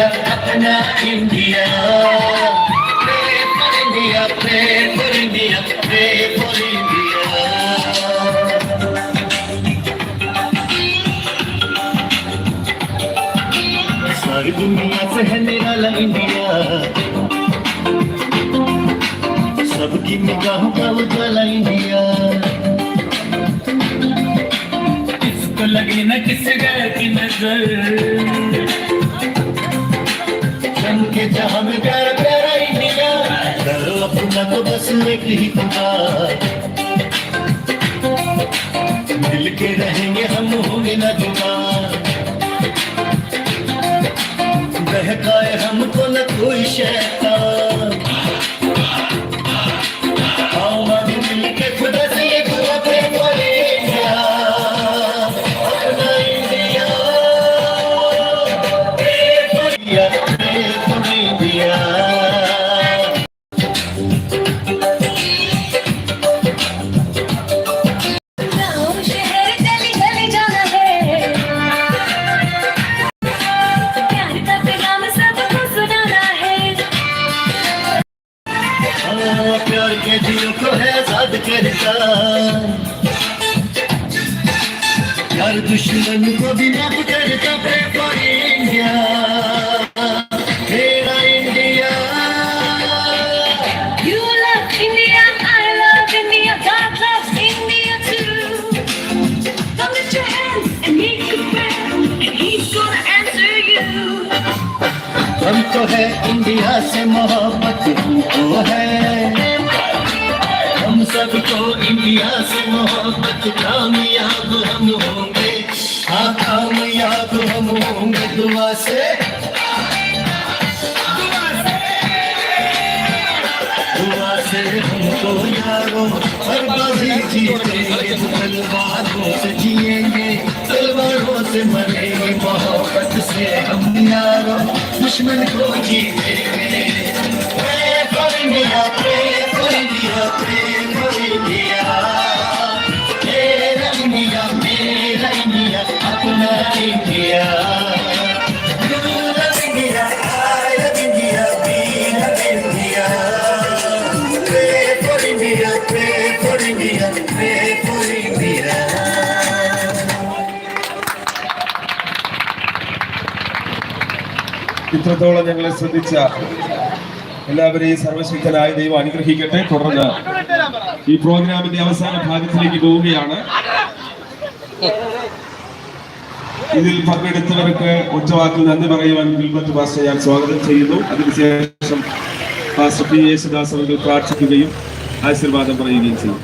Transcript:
India, अपना India. सारी दुनिया से है निराला इंडिया सबकी निगाहों का उजाला इंडिया इसको लगे न किसी गैर की नज़र के प्यार प्यारा ही करो अपना तो बस एक ही पुकार। मिल के रहेंगे हम, होंगे ना जुदा। यार दुश्मन को भी माफ करता प्रे फॉर इंडिया मेरा India You love India, I love India, God loves India too. Come lift your hands and make a prayer, and He's gonna answer you. हमको है इंडिया से मोहब्बत हमको है हम सबको इंडिया से मोहब्बत कामयाब हम होंगे हाँ कामयाब हम होंगे दुआ से दुआ से हमको यारो हर बाजी जीतेंगे तलवारों से जिएंगे तलवारों से मरेंगे मोहब्बत से हम यारो दुश्मन को जीतेंगे Pray for India, pray for ഇത്രത്തോളം ഞങ്ങളെ ശ്രദ്ധിച്ച എല്ലാവരെയും സർവശക്തനായ ദൈവം അനുഗ്രഹിക്കട്ടെ. തുടർന്ന് ഈ പ്രോഗ്രാമിന്റെ അവസാന ഭാഗത്തിലേക്ക് പോവുകയാണ്. ഇതിൽ പങ്കെടുത്തവർക്ക് ഒറ്റവാക്കിൽ നന്ദി പറയുവാൻ ഗിൽബത്ത് ഭാഷ ഞാൻ സ്വാഗതം ചെയ്യുന്നു. അതിനുശേഷം ഭാഷ പി യേശുദാസ് അവർ പ്രാർത്ഥിക്കുകയും ആശീർവാദം പറയുകയും ചെയ്യും.